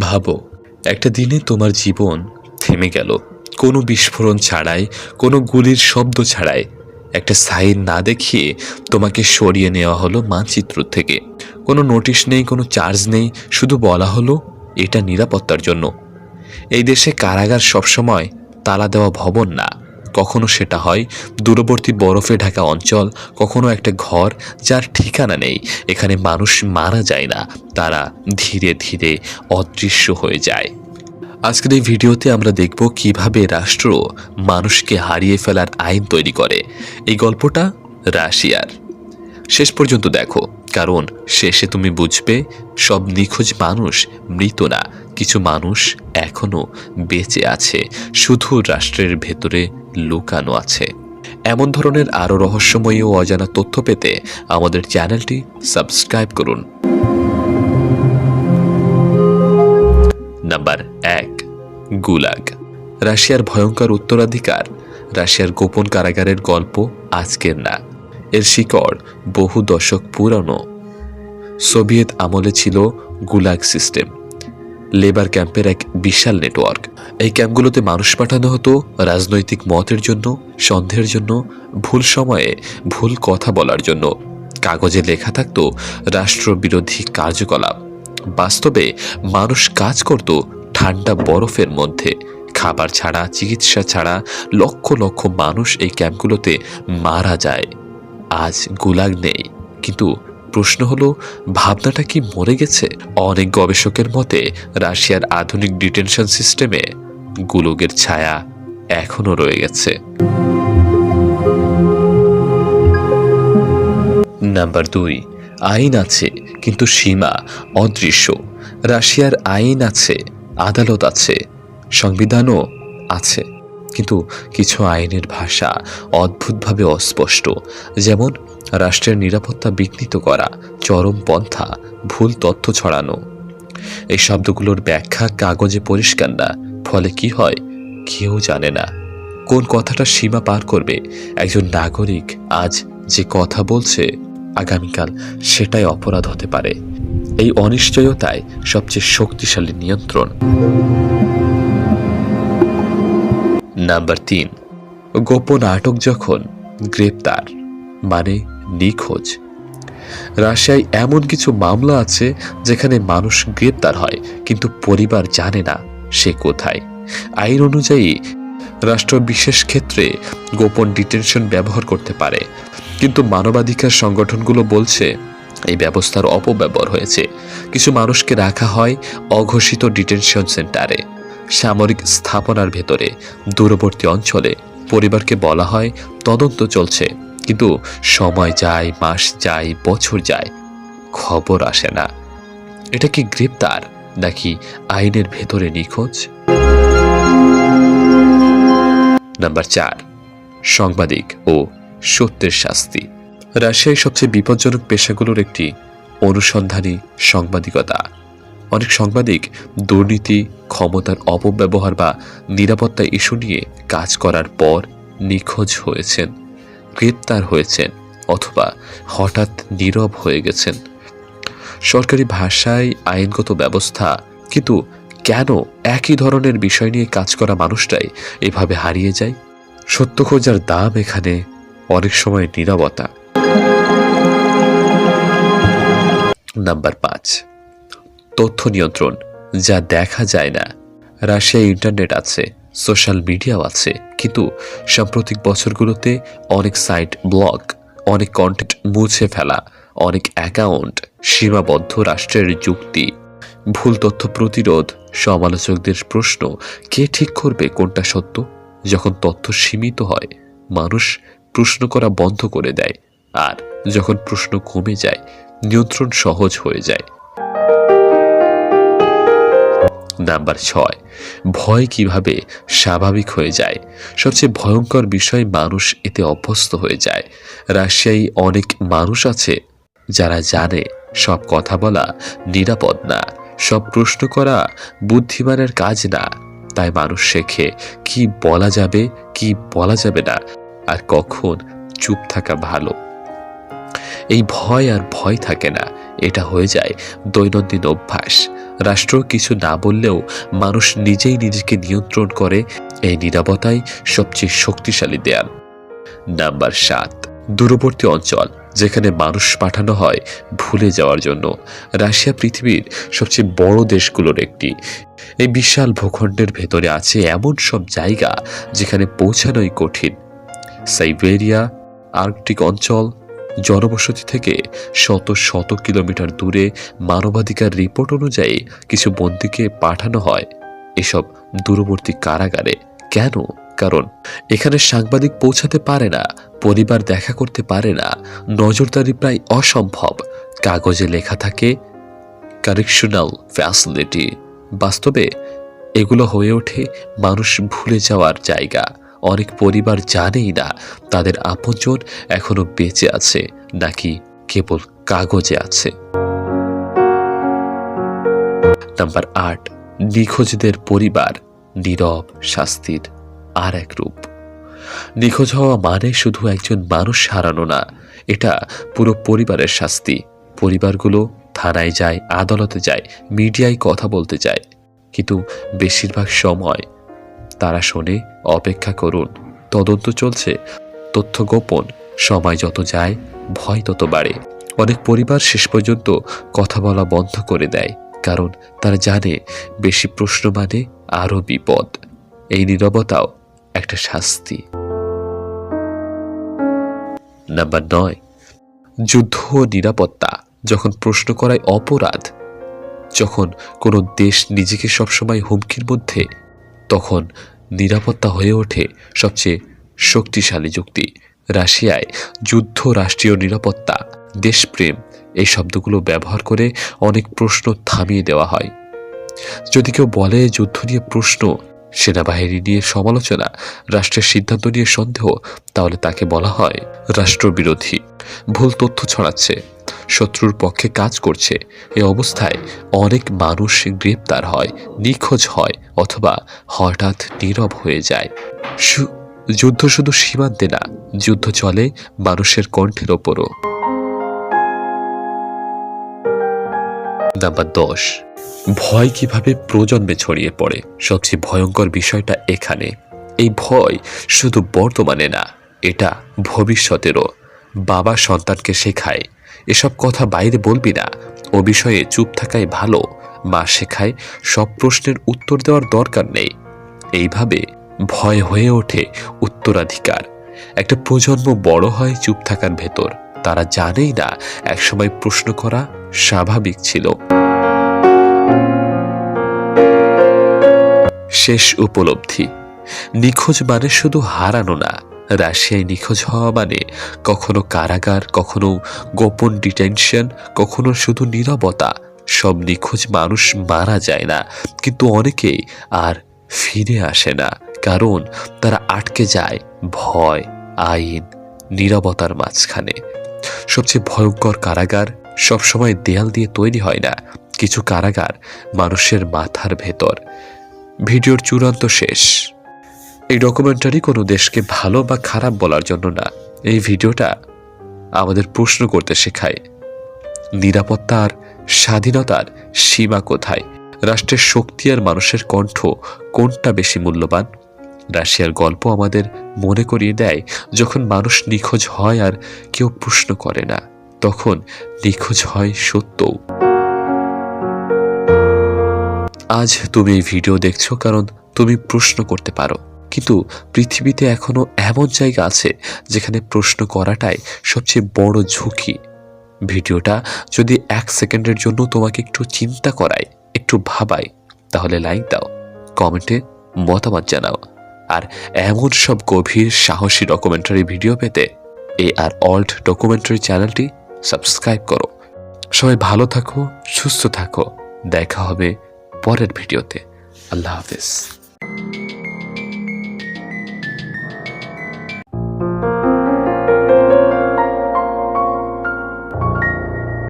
ভাবো, একটা দিনে তোমার জীবন থেমে গেল। কোনো বিস্ফোরণ ছাড়াই, কোনো গুলির শব্দ ছাড়াই। একটা সাইন না দেখিয়ে তোমাকে সরিয়ে নেওয়া হলো মানচিত্র থেকে। কোনো নোটিশ নেই, কোনো চার্জ নেই, শুধু বলা হলো এটা নিরাপত্তার জন্য। এই দেশে কারাগার সবসময় তালা দেওয়া ভবন না। কখনো সেটা হয়? দূরবর্তী বরফে ঢাকা অঞ্চল, কখনো একটা ঘর যার ঠিকানা নেই। এখানে মানুষ মারা যায় না, তারা ধীরে ধীরে অদৃশ্য হয়ে যায়। আজকের এই ভিডিওতে আমরা দেখব কীভাবে রাষ্ট্র মানুষকে হারিয়ে ফেলার আইন তৈরি করে। এই গল্পটা রাশিয়ার। শেষ পর্যন্ত দেখো। কারণ শেষে তুমি বুঝবে, সব নিখোঁজ মানুষ মৃত না, কিছু মানুষ এখনও বেঁচে আছে, শুধু রাষ্ট্রের ভেতরে লুকানো আছে। এমন ধরনের আরও রহস্যময়ী ও অজানা তথ্য পেতে আমাদের চ্যানেলটি সাবস্ক্রাইব করুন। নাম্বার এক, গুলাগ। রাশিয়ার ভয়ঙ্কর উত্তরাধিকার, রাশিয়ার গোপন কারাগারের গল্প আজকের না। এর শিকড় বহু দশক পুরানো। সোভিয়েত আমলে ছিল গুলাগ সিস্টেম, লেবার ক্যাম্পের এক বিশাল নেটওয়ার্ক। এই ক্যাম্পগুলোতে মানুষ পাঠানো হতো রাজনৈতিক মতের জন্য, সন্দেহের জন্য, ভুল সময়ে ভুল কথা বলার জন্য। কাগজে লেখা থাকতো রাষ্ট্রবিরোধী কার্যকলাপ। বাস্তবে মানুষ কাজ করত ঠান্ডা বরফের মধ্যে। খাবার ছাড়া, চিকিৎসা ছাড়া লক্ষ লক্ষ মানুষ এই ক্যাম্পগুলোতে মারা যায়। আজ গুলাগ নেই। কিন্তু প্রশ্ন হলো, ভাবনাটা কি মরে গেছে? অনেক গবেষকের মতে, রাশিয়ার আধুনিক ডিটেনশন সিস্টেমে গুলগের ছায়া এখনও রয়ে গেছে। নাম্বার দুই, আইন আছে, কিন্তু সীমা অদৃশ্য। রাশিয়ার আইন আছে, আদালত আছে, সংবিধানও আছে। কিন্তু কিছু আইনের ভাষা অদ্ভুতভাবে অস্পষ্ট, যেমন রাষ্ট্রের নিরাপত্তা বিঘ্নিত করা, চরম পন্থা, ভুল তথ্য ছড়ানো। এই শব্দগুলোর ব্যাখ্যা কাগজে পরিষ্কার না, ফলে কি হয় কেউ জানে না। কোন কথাটা সীমা পার করবে? একজন নাগরিক আজ যে কথা বলছে, আগামীকাল সেটাই অপরাধ হতে পারে। এই অনিশ্চয়তায় সবচেয়ে শক্তিশালী নিয়ন্ত্রণ। নাম্বার তিন, গোপন আটক যখন গ্রেপ্তার মানে নিখোঁজ। রাশিয়ায় এমন কিছু মামলা আছে যেখানে মানুষ গ্রেপ্তার হয়, কিন্তু পরিবার জানে না সে কোথায়। আইন অনুযায়ী, রাষ্ট্র বিশেষ ক্ষেত্রে গোপন ডিটেনশন ব্যবহার করতে পারে, কিন্তু মানবাধিকার সংগঠনগুলো বলছে, এই ব্যবস্থার অপব্যবহার হয়েছে। কিছু মানুষকে রাখা হয় অঘোষিত ডিটেনশন সেন্টারে। সামরিক স্থাপনার ভেতরে দূরবর্তী অঞ্চলে পরিবারকে বলা হয় তদন্ত চলছে। কিন্তু সময় যায়, মাস যায়, বছর যায়, খবর আসে না। এটা কি গ্রেপ্তার নাকি আইনের ভেতরে নিখোঁজ? নাম্বার চার, সাংবাদিক ও সত্যের শাস্তি। রাশিয়ায় সবচেয়ে বিপজ্জনক পেশাগুলোর একটি অনুসন্ধানী সাংবাদিকতা। অনেক সাংবাদিক দুর্নীতি, ক্ষমতার অপব্যবহার বা নিরাপত্তা ইস্যু নিয়ে কাজ করার পর নিখোঁজ হয়েছেন, গ্রেপ্তার হয়েছেন অথবা হঠাৎ নীরব হয়ে গেছেন। সরকারি ভাষায় আইনগত ব্যবস্থা, কিন্তু কেন একই ধরনের বিষয় নিয়ে কাজ করা মানুষটাই এভাবে হারিয়ে যায়? সত্য খোঁজার দাম এখানে অনেক সময় নীরবতা। নাম্বার পাঁচ। তথ্য নিয়ন্ত্রণ, যা দেখা যায় না। রাশিয়ায় ইন্টারনেট আছে, সোশ্যাল মিডিয়াও আছে, কিন্তু সাম্প্রতিক বছরগুলোতে অনেক সাইট ব্লগ, অনেক কন্টেন্ট মুছে ফেলা, অনেক অ্যাকাউন্ট সীমাবদ্ধ রাষ্ট্রের যুক্তি। ভুল তথ্য প্রতিরোধ, সমালোচকদের প্রশ্ন, কে ঠিক করবে কোনটা সত্য? যখন তথ্য সীমিত হয়, মানুষ প্রশ্ন করা বন্ধ করে দেয়, আর যখন প্রশ্ন কমে যায়, নিয়ন্ত্রণ সহজ হয়ে যায়। নাম্বার ছয়, ভয় কীভাবে স্বাভাবিক হয়ে যায়? সবচেয়ে ভয়ঙ্কর বিষয়, মানুষ এতে অভ্যস্ত হয়ে যায়। রাশিয়ায় অনেক মানুষ আছে যারা জানে সব কথা বলা নিরাপদ না, সব প্রশ্ন করা বুদ্ধিমানের কাজ না। তাই মানুষ শেখে কি বলা যাবে, কি বলা যাবে না, আর কখন চুপ থাকা ভালো। এই ভয় আর ভয় থাকে না, এটা হয়ে যায় দৈনন্দিন অভ্যাস। রাষ্ট্র কিছু না বললেও মানুষ নিজেই নিজেকে নিয়ন্ত্রণ করে, এই নিরাপত্তাই সবচেয়ে শক্তিশালী দেয়াল। নাম্বার সাত, দূরবর্তী অঞ্চল, যেখানে মানুষ পাঠানো হয় ভুলে যাওয়ার জন্য। রাশিয়া পৃথিবীর সবচেয়ে বড় দেশগুলোর একটি। এই বিশাল ভূখণ্ডের ভেতরে আছে এমন সব জায়গা যেখানে পৌঁছানোই কঠিন। সাইবেরিয়া, আর্কটিক অঞ্চল জনবসতি থেকে শত শত কিলোমিটার দূরে মানবাধিকার রিপোর্ট অনুযায়ী কিছু বন্দীকে পাঠানো হয়। এসব দূরবর্তী কারাগারে। কেন? কারণ এখানে সাংবাদিক পৌঁছাতে পারে না, পরিবার দেখা করতে পারে না, নজরদারি প্রায় অসম্ভব। কাগজে লেখা থাকে কারেকশনাল ফ্যাসিলিটি বাস্তবে এগুলো হয়ে ওঠে মানুষ ভুলে যাওয়ার জায়গা। অনেক পরিবার জানেই না, তাদের আপনজন এখনও বেঁচে আছে, নাকি কেবল কাগজে আছে। নাম্বার আট, নিখোঁজদের পরিবার, নীরব, শাস্তির আর এক রূপ। নিখোঁজ হওয়া মানে শুধু একজন মানুষ হারানো না, এটা পুরো পরিবারের শাস্তি। পরিবারগুলো থানায় যায়, আদালতে যায়, মিডিয়ায় কথা বলতে যায়। কিন্তু বেশিরভাগ সময় তারা শোনে অপেক্ষা করুন। তদন্ত চলছে। তথ্য গোপন। সময় যত যায়, ভয় তত বাড়ে। অনেক পরিবার শেষ পর্যন্ত কথা বলা বন্ধ করে দেয়, কারণ তারা জানে বেশি প্রশ্ন মানে আরও বিপদ। এই নিরবতাও একটা শাস্তি। নাম্বার নয়। যুদ্ধ ও নিরাপত্তা। যখন প্রশ্ন করায় অপরাধ, যখন কোনো দেশ নিজেকে সবসময় হুমকির মধ্যে, তখন নিরাপত্তা হয়ে ওঠে সবচেয়ে শক্তিশালী যুক্তি, রাশিয়ায় যুদ্ধ, রাষ্ট্রীয় নিরাপত্তা, দেশপ্রেম, এই শব্দগুলো ব্যবহার করে অনেক প্রশ্ন থামিয়ে দেওয়া হয়। যদি কেউ বলে যুদ্ধ নিয়ে প্রশ্ন, সেনাবাহিনী নিয়ে সমালোচনা, রাষ্ট্রের সিদ্ধান্ত নিয়ে সন্দেহ, তাহলে তাকে বলা হয় রাষ্ট্রবিরোধী। ভুল তথ্য ছড়াচ্ছে। শত্রুর পক্ষে কাজ করছে। এ অবস্থায় অনেক মানুষ গ্রেপ্তার হয়, নিখোঁজ হয় অথবা হঠাৎ নীরব হয়ে যায়। যুদ্ধ শুধু সীমান্তে না, যুদ্ধ চলে মানুষের কণ্ঠের ওপরও। নাম্বার দশ, ভয় কীভাবে প্রজন্মে ছড়িয়ে পড়ে? সবচেয়ে ভয়ঙ্কর বিষয়টা এখানে। এই ভয় শুধু বর্তমানে না, এটা ভবিষ্যতেরও। বাবা সন্তানকে শেখায়। এসব কথা বাইরে বলবি না। ও বিষয়ে চুপ থাকাই ভালো। মা শেখায়, সব প্রশ্নের উত্তর দেওয়ার দরকার নেই। এইভাবে ভয় হয়ে ওঠে উত্তরাধিকার। একটা প্রজন্ম বড় হয় চুপ থাকার ভেতর। তারা জানেই না, একসময় প্রশ্ন করা স্বাভাবিক ছিল। শেষ উপলব্ধি। নিখোঁজ মানে শুধু হারানো না রাশিয়ায় নিখোঁজ হওয়া মানে কখনো কারাগার, কখনো গোপন ডিটেনশন, কখনো শুধু নীরবতা। সব নিখোঁজ মানুষ মারা যায় না, কিন্তু অনেকেই আর ফিরে আসে না, কারণ তারা আটকে যায় ভয়, আইন, নীরবতার মাঝখানে। সবচেয়ে ভয়ঙ্কর কারাগার সবসময় দেয়াল দিয়ে তৈরি হয় না, কিছু কারাগার মানুষের মাথার ভেতর। ভিডিওর চূড়ান্ত শেষ। এই ডকুমেন্টারি কোনো দেশকে ভালো বা খারাপ বলার জন্য না। এই ভিডিওটা আমাদের প্রশ্ন করতে শেখায়। নিরাপত্তা আর স্বাধীনতার সীমা কোথায়? রাষ্ট্রের শক্তি আর মানুষের কণ্ঠ কোনটা বেশি মূল্যবান? রাশিয়ার গল্প আমাদের মনে করিয়ে দেয়, যখন মানুষ নিখোঁজ হয় আর কেউ প্রশ্ন করে না, তখন নিখোঁজ হয় সত্যও। আজ তুমি এই ভিডিও দেখছ কারণ তুমি প্রশ্ন করতে পারো। কিন্তু পৃথিবীতে এখনও এমন জায়গা আছে যেখানে প্রশ্ন করাটাই সবচেয়ে বড় ঝুঁকি। ভিডিওটা যদি এক সেকেন্ডের জন্য তোমাকে একটু চিন্তা করায়, একটু ভাবায়, তাহলে লাইক দাও, কমেন্টে মতামত জানাও। আর এমন সব গভীর সাহসী ডকুমেন্টারি ভিডিও পেতে এ আর অল্ট ডকুমেন্টারি চ্যানেলটি সাবস্ক্রাইব করো। সবাই ভালো থাকো, সুস্থ থাকো। দেখা হবে পরের ভিডিওতে আল্লাহ হাফিজ।